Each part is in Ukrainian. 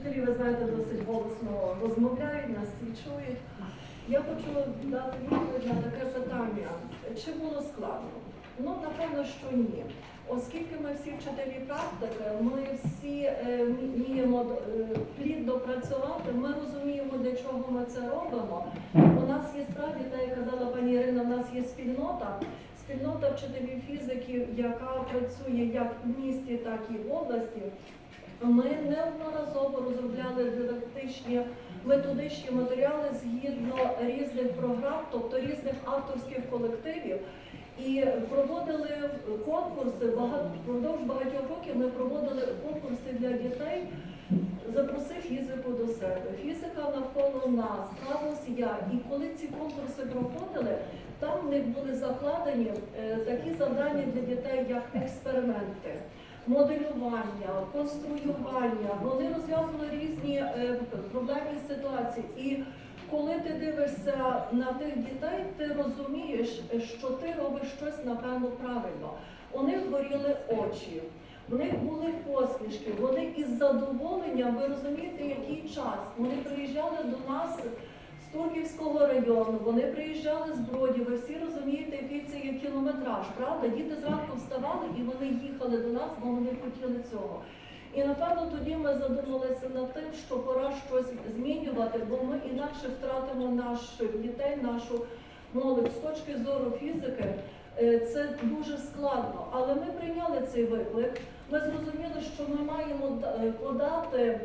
Вчителі, ви знаєте, досить голосно розмовляють, нас всі чують. Я хочу дати відповідь на таке питання. Чи було складно? Ну, напевно, що ні. Оскільки ми всі вчителі практики, ми всі е, вміємо е, плідно працювати, ми розуміємо, для чого ми це робимо. У нас є справді, так як казала пані Ірина, у нас є спільнота, спільнота вчителів фізики, яка працює як в місті, так і в області. Ми неодноразово розробляли дидактичні методичні матеріали згідно різних програм, тобто різних авторських колективів. І проводили конкурси впродовж багатьох років. Ми проводили конкурси для дітей. Запросив фізику до себе. Фізика навколо нас, сталося я. І коли ці конкурси проходили, там в них були закладені е, такі завдання для дітей, як експерименти, моделювання, конструювання. Вони розв'язували різні е, проблемні ситуації. І коли ти дивишся на тих дітей, ти розумієш, що ти робиш щось напевно правильно. У них горіли очі, в них були посмішки, вони із задоволенням, ви розумієте, який час. Вони приїжджали до нас з району, вони приїжджали з Бродів, ви всі розумієте, який це є кілометраж, правда? Діти зранку вставали і вони їхали до нас, бо вони хотіли цього. І напевно тоді ми задумалися над тим, що пора щось змінювати, бо ми інакше втратимо наших дітей, нашу молодь з точки зору фізики. е, Це дуже складно, але ми прийняли цей виклик. Ми зрозуміли, що ми маємо е, подати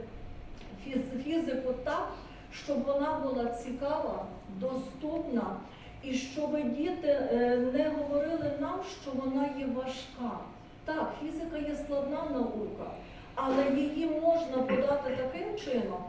фіз- фізику так, щоб вона була цікава, доступна, і щоб діти е, не говорили нам, що вона є важка. Так, фізика є складна наука, але її можна подати таким чином,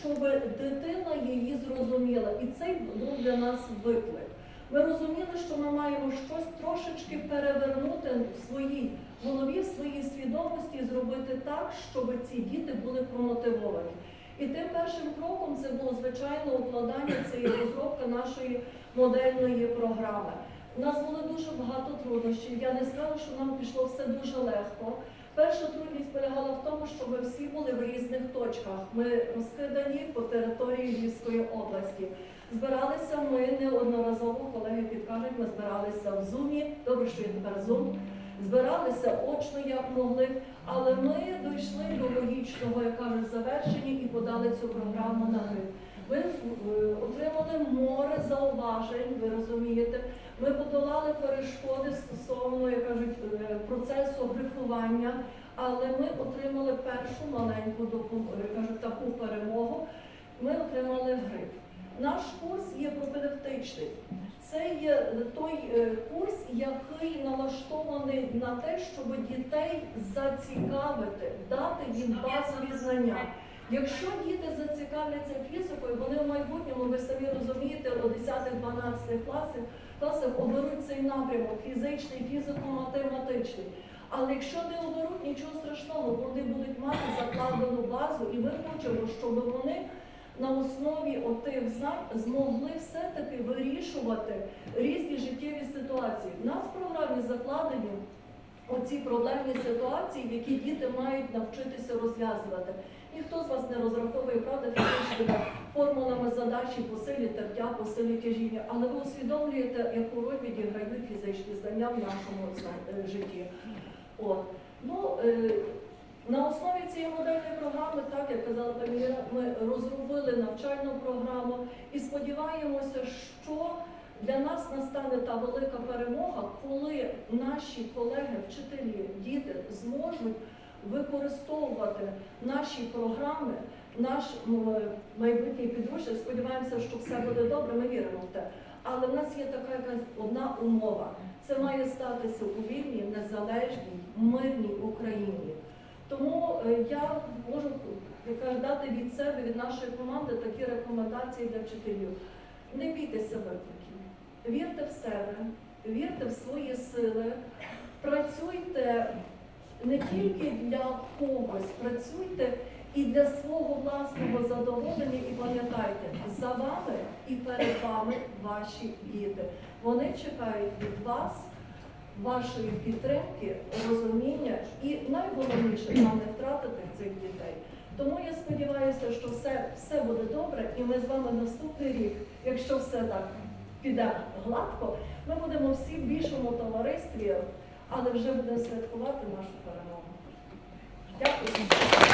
щоб дитина її зрозуміла. І це був для нас виклик. Ми розуміли, що ми маємо щось трошечки перевернути в своїй голові, в своїй свідомості зробити так, щоб ці діти були промотивовані. І тим першим кроком це було звичайно укладання цієї розробки нашої модельної програми. У нас було дуже багато труднощів. Я не скажу, що нам пішло все дуже легко. Перша трудність полягала в тому, що ми всі були в різних точках. Ми розкидані по території Львівської області. Збиралися ми неодноразово, колеги підкажуть, ми збиралися в Зумі. Добре, що є тепер Зум. Збиралися очно, як могли, але ми дійшли до логічного, як кажуть, завершення і подали цю програму на гри. Ми е, отримали море зауважень, ви розумієте. Ми подолали перешкоди стосовно, як кажуть, е, процесу грифування, але ми отримали першу маленьку допом- як кажуть, таку перемогу. Ми отримали гриф. Наш курс є пропедевтичний. Це є той е, курс, який налаштований на те, щоб дітей зацікавити, дати їм базові знання. Якщо діти зацікавляться фізикою, вони в майбутньому, ви самі розумієте, у 10-12 класах, класах оберуть цей напрямок фізичний, фізико-математичний. Але якщо не оберуть нічого страшного, вони будуть мати закладену базу, і ми хочемо, щоб вони на основі отих знань змогли все-таки вирішувати різні життєві ситуації. У нас в програмі закладені оці проблемні ситуації, які діти мають навчитися розв'язувати. Ніхто з вас не розраховує, правда, фізичними формулами задачі по тертя, по тяжіння, але ви усвідомлюєте, яку роль відіграють фізичні знання в нашому е, житті. От. Ну, е, на основі цієї модельної програми, так як казала пані ми розробили навчальну програму і сподіваємося, що для нас настане та велика перемога, коли наші колеги, вчителі, діти зможуть використовувати наші програми, наш майбутній підручник. Сподіваємося, що все буде добре. Ми віримо в те. Але в нас є така якась одна умова. Це має статися у вільній, незалежній, мирній Україні. Тому е, я можу дати від себе, від нашої команди такі рекомендації для вчителів. Не бійтеся викликів, вірте в себе, вірте в свої сили, працюйте не тільки для когось, працюйте і для свого власного задоволення, і пам'ятайте, за вами і перед вами ваші діти. Вони чекають від вас вашої підтримки, розуміння і найголовніше нам не втратити цих дітей. Тому я сподіваюся, що все, все буде добре, і ми з вами наступний рік, якщо все так піде гладко, ми будемо всі в більшому товаристві, але вже будемо святкувати нашу перемогу. Дякую.